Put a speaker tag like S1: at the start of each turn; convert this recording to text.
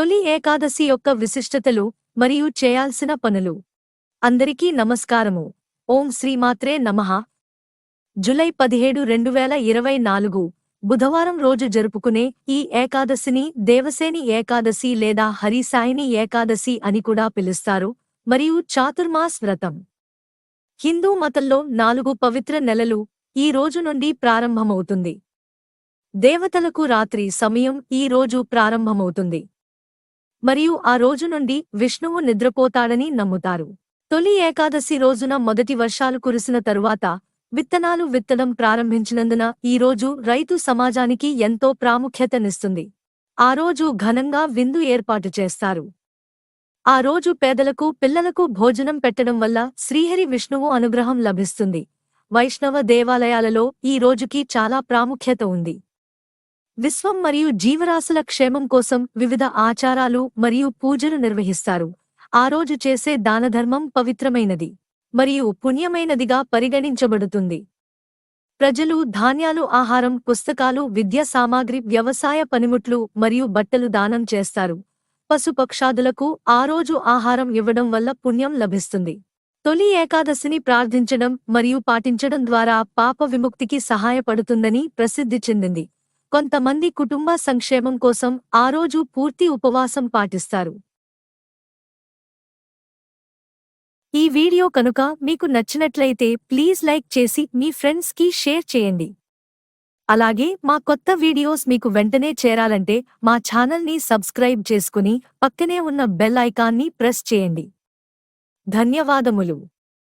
S1: తొలి ఏకాదశి యొక్క విశిష్టతలు మరియు చేయాల్సిన పనులు. అందరికీ నమస్కారము. ఓం శ్రీమాత్రే నమః. జులై పదిహేడు రెండు వేల ఇరవై నాలుగు. బుధవారం రోజు జరుపుకునే ఈ ఏకాదశిని దేవసేని ఏకాదశి లేదా హరిసాయిని ఏకాదశి అని కూడా పిలుస్తారు మరియు చాతుర్మాస్ వ్రతం. హిందూ మతంలో నాలుగు పవిత్ర నెలలు ఈ రోజు నుండి ప్రారంభమవుతుంది. దేవతలకు రాత్రి సమయం ఈ రోజు ప్రారంభమవుతుంది. మరియు ఆ రోజు నుండి విష్ణువు నిద్రపోతాడని నమ్ముతారు. తొలి ఏకాదశి రోజున మొదటి వర్షాలు కురిసిన తరువాత విత్తనాలు విత్తడం ప్రారంభించినందున ఈ రోజు రైతు సమాజానికి ఎంతో ప్రాముఖ్యతనిస్తుంది. ఆ రోజు ఘనంగా విందు ఏర్పాటు చేస్తారు. ఆ రోజు పేదలకు పిల్లలకు భోజనం పెట్టడం వల్ల శ్రీహరి విష్ణువు అనుగ్రహం లభిస్తుంది. వైష్ణవ దేవాలయాలలో ఈ రోజుకి చాలా ప్రాముఖ్యత ఉంది. విశ్వం మరియు జీవరాశుల క్షేమం కోసం వివిధ ఆచారాలు మరియు పూజలు నిర్వహిస్తారు. ఆ రోజు చేసే దానధర్మం పవిత్రమైనది మరియు పుణ్యమైనదిగా పరిగణించబడుతుంది. ప్రజలు ధాన్యాలు ఆహారం పుస్తకాలు విద్యా సామాగ్రి వ్యవసాయ పనిముట్లు మరియు బట్టలు దానం చేస్తారు. పశుపక్షాదులకు ఆ రోజు ఆహారం ఇవ్వడం వల్ల పుణ్యం లభిస్తుంది. తొలి ఏకాదశిని ప్రార్థించడం మరియు పాటించడం ద్వారా పాప విముక్తికి సహాయపడుతుందని ప్రసిద్ధి చెందింది. కొంతమంది కుటుంబ సంక్షేమం కోసం ఆ రోజు పూర్తి ఉపవాసం పాటిస్తారు. ఈ వీడియో కనుక మీకు నచ్చినట్లయితే ప్లీజ్ లైక్ చేసి మీ ఫ్రెండ్స్కి షేర్ చేయండి. అలాగే మా కొత్త వీడియోస్ మీకు వెంటనే చేరాలంటే మా ఛానల్ని సబ్స్క్రైబ్ చేసుకుని పక్కనే ఉన్న బెల్ ఐకాన్ని ప్రెస్ చేయండి. ధన్యవాదములు.